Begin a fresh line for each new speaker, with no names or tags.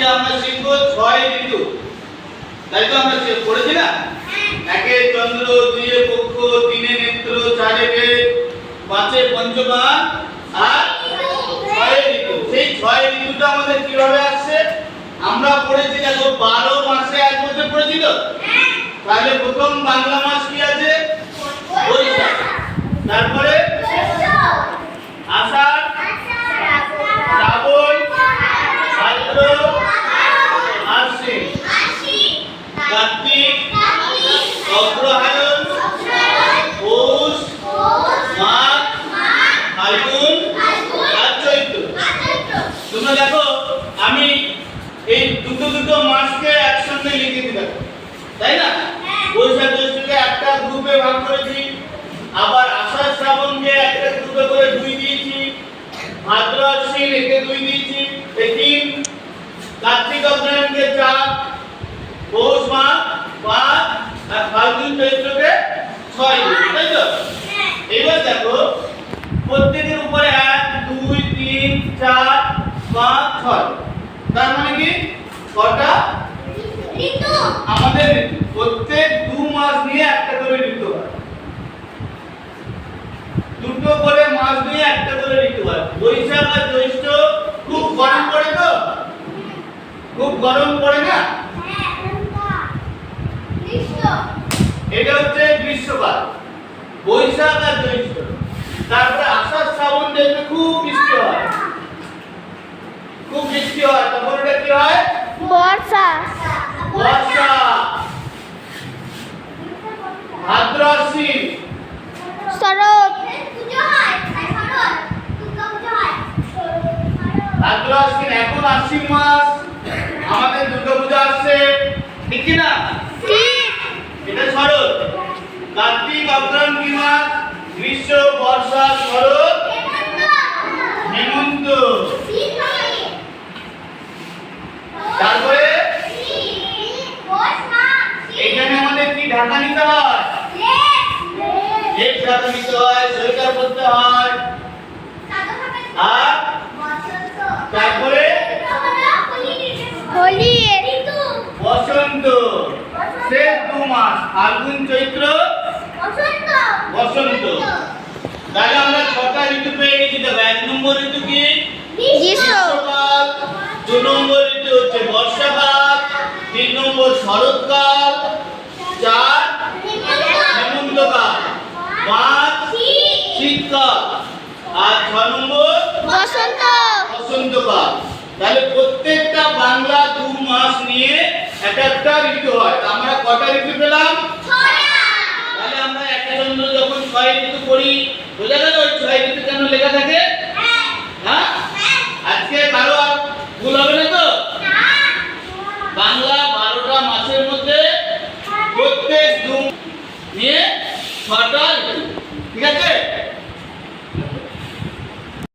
আজকে আমরা শিখব ছয় ঋতু। তাই তো আমরা পড়েছি না? একে চন্দ্র দুইয়ে পক্ষ, তিনে নেত্র, চারে বেদ পাঁচে পঞ্চমা, আর ছয় ঋতু। সেই ছয় ঋতুটা আমাদের কীভাবে আসছে? আমরা পড়েছি দেখো, বারো মাসে এক বছর পড়েছি তো? তাহলে প্রথম বাংলা মাস কি আছে বৈশাখ তারপরে আষাঢ় শ্রাবণ ভাদ্র আশ্বিন কার্তিক অগ্রহায়ণ পৌষ মাঘ ফাল্গুন আর চৈত্র তোমরা দেখো আমি এই দুটো দুটো মাসকে একসঙ্গে লিখে দিলাম। তাই না? বৈশাখ জ্যৈষ্ঠকে একটা গ্রুপে ভাগ করেছি আবার আষাঢ় শ্রাবণকে একটা গ্রুপে করে দুই দিয়েছি ভাদ্র আশ্বিন একে দুই দিয়েছি এই তিন কার্তিক অগ্রহায়ণকে আর ফাল্গুন চৈত্রকে ছয় তাই তো? এবার দেখো প্রত্যেকের উপরে এক দুই তিন চার পাঁচ ছয়। তার মানে কি? ছটা আমাদের প্রত্যেক দু মাস নিয়ে একটা করে ঋতু হয়। দুটো করে মাস নিয়ে একটা করে ঋতু হয়। বৈশাখ আর জ্যৈষ্ঠ খুব গরম পড়ে তো? খুব গরম পড়ে না? এটা হচ্ছে গ্রীষ্মকাল বৈশাখ আর জ্যৈষ্ঠ। তারপরে আষাঢ় শ্রাবণ দেখবে খুব বৃষ্টি হয়। খুব বৃষ্টি হয়। তখন এটা কি হয়?
বর্ষা।
বর্ষা। ভাদ্র আশ্বিন
শরৎ।
ভাদ্র আশ্বিন এখন আশ্বিন মাস। আমাদের দুর্গা পূজা আসছে। ঠিক না? কি মাস গ্রীষ্ম বর্ষা শরৎ হেমন্ত তারপরে? এখানে আমাদের কি ঢাকা নিতে হয়? লেপ ঢাকা নিতে হয় সোয়েটার পরতে হয়। আর? তারপরে?
হোলি।
বসন্ত। দু মাস চৈত্র। বসন্ত। তাহলে আমরা ছটা ঋতু পেয়ে গেছি। দেখো এক নম্বর ঋতু কি? গ্রীষ্মকাল। দু নম্বর ঋতু হচ্ছে বর্ষাকাল। তিন নম্বর শরৎকাল। চার হেমন্তকাল। পাঁচ শীতকাল। আর ছ নম্বর?
বসন্ত।
বসন্তকাল। তাহলে প্রত্যেকটা বাংলা দু মাস নিয়ে এক একটা ঋতু হয়। আমরা কটা ঋতু পেলাম তাহলে আমরা একটা চন্দ্র যখন ছয় ঋতু পড়ি বোঝা গেল ওই ছয় ঋতু কেন লেখা থাকে? হ্যাঁ? আজকে কারও আর ভুল হবে না তো? বাংলা বারোটা মাসের মধ্যে প্রত্যেক দু নিয়ে ছটা ঠিক আছে?